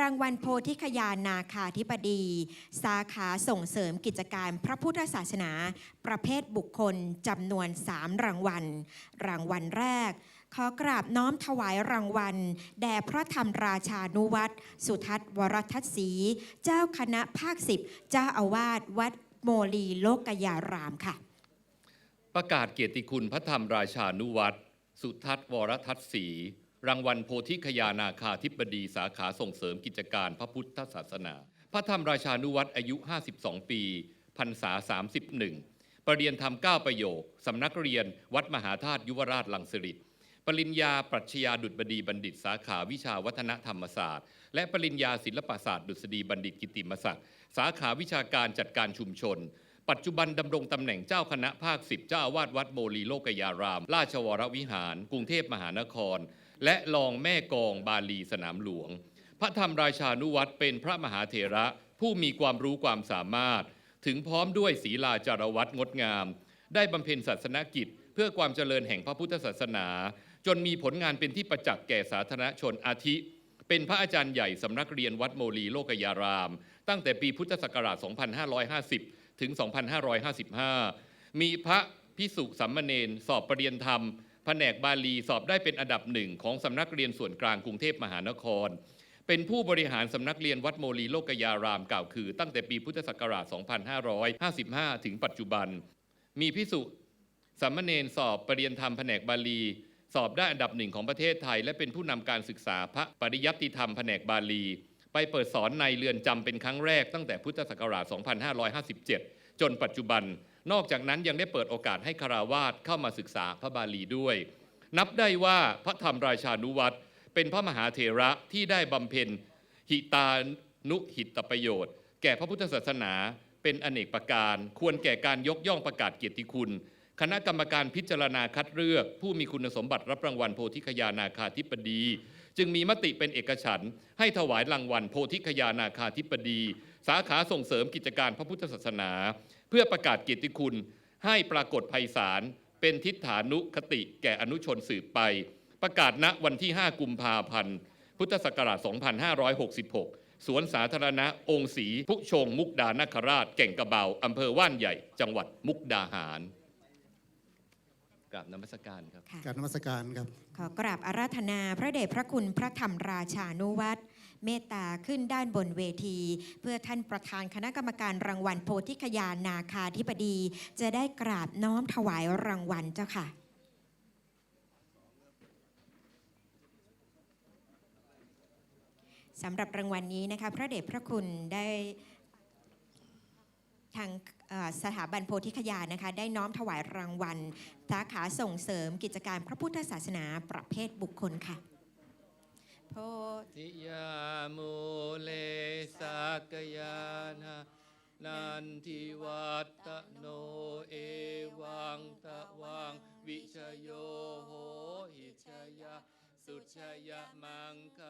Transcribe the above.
รางวัลโพธิคยานาคาธิบดี สาขาส่งเสริมกิจการพระพุทธศาสนา ประเภทบุคคลจำนวน 3 รางวัล รางวัลแรก ขอกราบน้อมถวายรางวัล แด่พระธรรมราชานุวัตรสุทัศน์วรทัศน์ศรีเจ้าคณะภาคสิบเจ้าอาวาสวัดโมลีโลกยารามค่ะ ประกาศเกียรติคุณพระธรรมราชานุวัตรสุทัศน์วรทัศน์ศรี รางวัลโพธิคยานาคาธิบดีสาขาส่งเสริมกิจการพระพุทธศาสนา พระธรรมราชานุวัตรอายุ 52 ปีพรรษา 31 ประเรียนธรรม9ประโยค สำนักเรียนวัดมหาธาตุยุวราชลังสิริตปริญญาปรัชญาดุษบดีบัณฑิตสาขาวิชาวัฒนธรรมศาสตร์ และปริญญาศิลปศาสตร์ดุษฎีบัณฑิตกิติมศักดิ์สาขาวิชาการจัดการชุมชน ปัจจุบันดำรงตำแหน่งเจ้าคณะภาคสิบเจ้าอาวาสวัดโมลีโลกยาราม ราชวรวิหาร กรุงเทพมหานคร และรองแม่กองบาลีสนามหลวง พระธรรมราชานุวัตรเป็นพระมหาเถระผู้มีความรู้ความสามารถ ถึงพร้อมด้วยศีลาจารวัตรงดงาม ได้บำเพ็ญศาสนกิจ เพื่อความเจริญแห่งพระพุทธศาสนา จนมีผลงานเป็นที่ประจักษ์แก่สาธารณชนอาทิ เป็นพระอาจารย์ใหญ่สำนักเรียนวัดโมลีโลกยาราม ตั้งแต่ปีพุทธศักราช 2550 ถึง 2555 มีพระพิสุสัมมเนนสอบประเรียนธรรม แผนกบาลีสอบได้เป็นอันดับหนึ่งของสำนักเรียนส่วนกลางกรุงเทพมหานคร เป็นผู้บริหารสำนักเรียนวัดโมลีโลกยารามกล่าวคือ ตั้งแต่ปีพุทธศักราช 2555 ถึงปัจจุบัน มีพิสุสัมมเนนสอบปรรียนธรรมแผนกบาลี สอบได้อันดับหนึ่งของประเทศไทย และเป็นผู้นำการศึกษาพระปริยัติธรรมแผนกบาลี ไปเปิดสอนในเรือนจำเป็นครั้งแรกตั้งแต่พุทธศักราช 2557 จนปัจจุบัน นอกจากนั้นยังได้เปิดโอกาสให้คาราวาสเข้ามาศึกษาพระบาลีด้วย นับได้ว่าพระธรรมราชานุวัตรเป็นพระมหาเถระที่ได้บำเพ็ญหิตานุหิตประโยชน์ แก่พระพุทธศาสนาเป็นอเนกประการ ควรแก่การยกย่องประกาศเกียรติคุณ คณะกรรมการพิจารณาคัดเลือก ผู้มีคุณสมบัติรับรางวัลโพธิคยานาคาธิปดี จึงมีมติเป็นเอกฉันท์ให้ถวายรางวัลโพธิคยานาคาธิปดี สาขาส่งเสริมกิจการพระพุทธศาสนา เพื่อประกาศเกียรติคุณ ให้ปรากฏภัยสารเป็นทิฏฐานุคติแก่อนุชนสืบไป ประกาศณวันที่ 5 กุมภาพันธ์พุทธศักราช 2566 สวนสาธารณะองค์ศรีพุชงมุกดานคราช แก่งกระเบาอำเภอว่านใหญ่ จังหวัดมุกดาหาร กราบนมัสการครับ ค่ะกรารนมัสการครับ ขอกราบอาราธนาพระเดชพระคุณพระธรรมราชานุวัตรเมตตาขึ้นด้านบนเวที เพื่อท่านประธานคณะกรรมการรางวัลโพธิคยานาคาธิบดี จะได้กราบน้อมถวายรางวัลเจ้าค่ะ สำหรับรางวัลนี้นะคะ พระเดชพระคุณได้ ทางสถาบันโพธิคยานะคะ ได้น้อมถวายรางวัลสาขาส่งเสริมกิจการพระพุทธศาสนาประเภทบุคคลค่ะโพทิยามูเลสักยานานันทิวัตโนเอวังตะวัง วิชโยโหหิชยา สุชยมังค